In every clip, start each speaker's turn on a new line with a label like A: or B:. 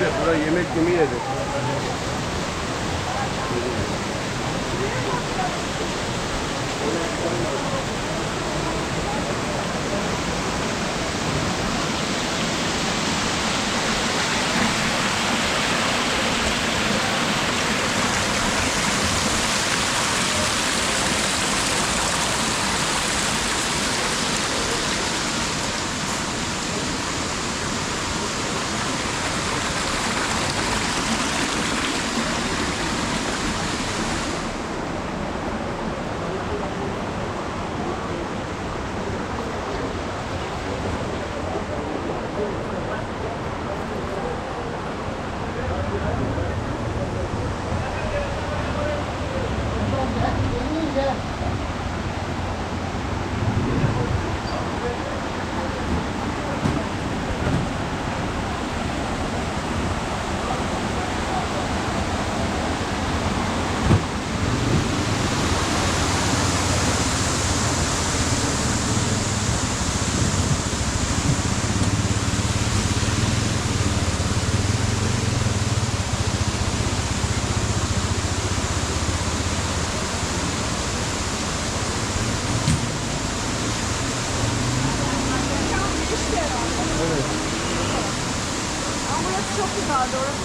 A: Evet, buraya yemek yemeği yedik.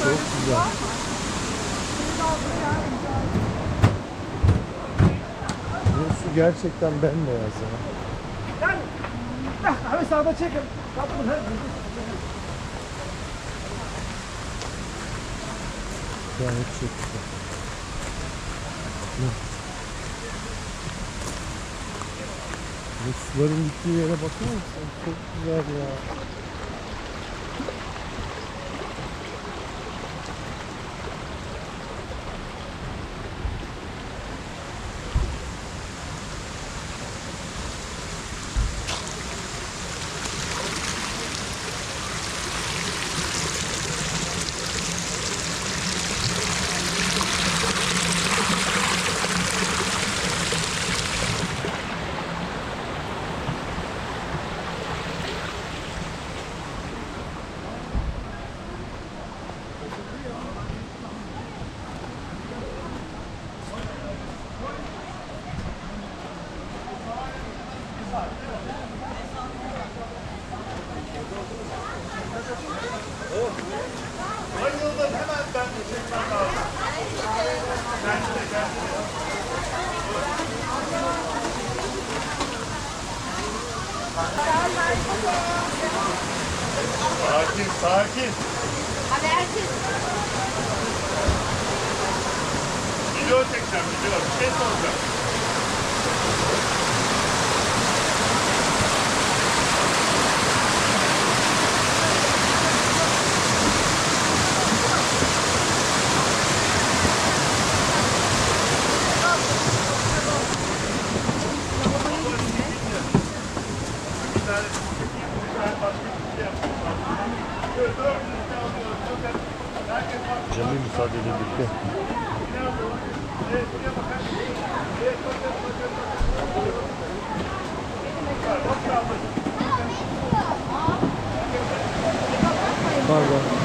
B: Çok güzel. Güzel.
C: Burası gerçekten bembeyaz ya.
D: Abi sağda çekin.
C: Yani çok güzel. Bu suların gittiği yere bakar mısın? Çok güzel ya.
A: Sakin, sakin.
B: Habersiz.
A: Video çekeceğim, video. Bir şey soracağım.
C: Pardon.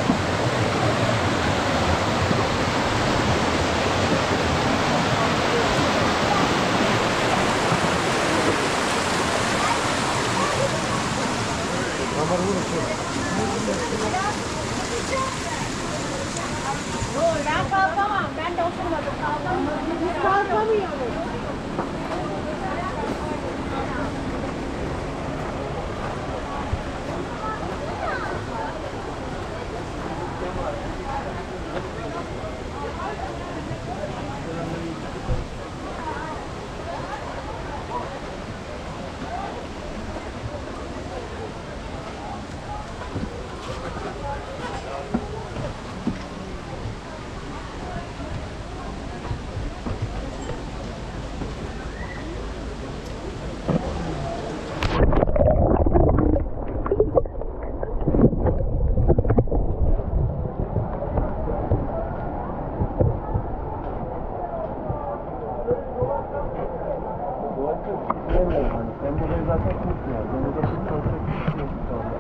B: Ben
C: burayı zaten tutmuyorum. Ben burada tut konsept yok şu anda.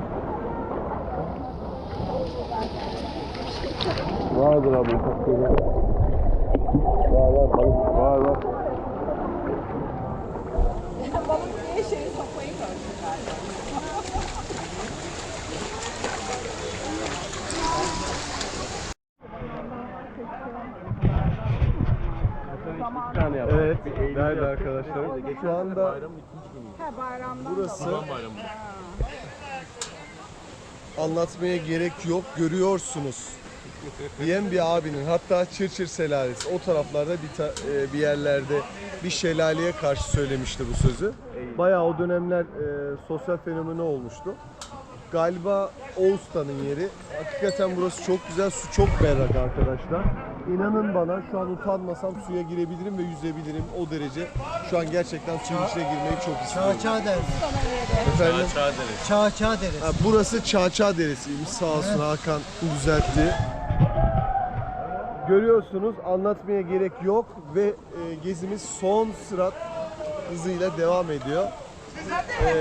C: Vardır abi ufak böyle. Evet, nerede arkadaşlarım? Şu anda
B: Ha bayramdan
C: burası
B: dolayı.
C: anlatmaya gerek yok görüyorsunuz diyen bir abinin hatta Çırçır Şelalesi o taraflarda bir, ta- e, bir yerlerde bir şelaleye karşı söylemişti bu sözü. Bayağı o dönemler e, sosyal fenomeni olmuştu. Galiba Oğuz'tanın yeri. Hakikaten burası çok güzel. Su çok berrak arkadaşlar. İnanın bana şu an utanmasam suya girebilirim ve yüzebilirim. O derece şu an gerçekten suyun içine girmeyi çok istiyorum.
D: Çağçağ deriz.
C: Efendim?
D: Çağçağ deriz.
C: Ha, burası Çağçağ Deresi'ymiş. Sağ olsun Hakan düzeltti. Görüyorsunuz anlatmaya gerek yok ve e, gezimiz son sırat hızıyla devam ediyor. E,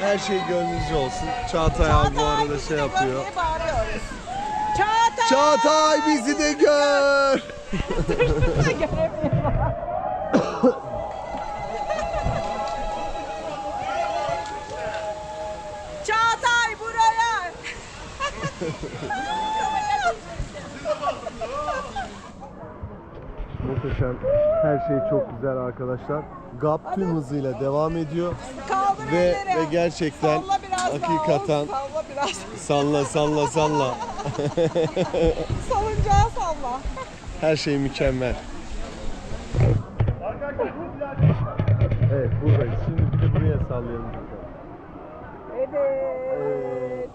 C: her şey gönlünüzce olsun. Çağatay abi bu arada şey yapıyor.
B: Diye bağırıyoruz. Çağatay!
C: Bizi de gör.
B: Çağatay buraya!
C: Muhteşem. Her şey çok güzel arkadaşlar. GAP tüm hızıyla devam ediyor.
B: Kaldır
C: Ve,
B: elleri.
C: ve gerçekten
B: Salla biraz
C: hakikaten
B: daha. Salla biraz.
C: salla salla salla.
B: Salıncağı salla.
C: Her şey mükemmel. Evet buradayız. Şimdi bir de buraya sallayalım.
B: Evet.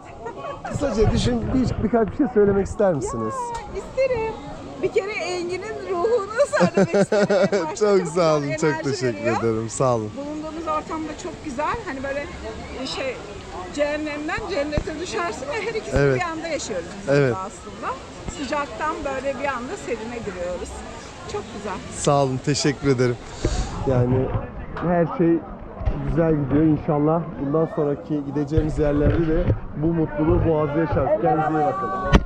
C: Kısaca düşün bir, birkaç bir şey söylemek ister misiniz?
B: Ya, isterim. Bir kere Engin'in ruhunu söylemek isterim.
C: Çok sağ olun. Çok teşekkür
B: veriyor.
C: ederim. Sağ olun.
B: Bulunduğumuz ortam da çok güzel. Hani böyle şey cehennemden cennete düşersin ve her ikisini
C: Evet.
B: bir anda yaşıyoruz biz
C: Evet.
B: aslında. Sıcaktan böyle bir anda serine giriyoruz. Çok güzel.
C: Sağ olun. Teşekkür ederim. Yani her şey güzel gidiyor. İnşallah bundan sonraki gideceğimiz yerlerde de bu mutluluğu boğazda yaşarız. Kendinize iyi bakın.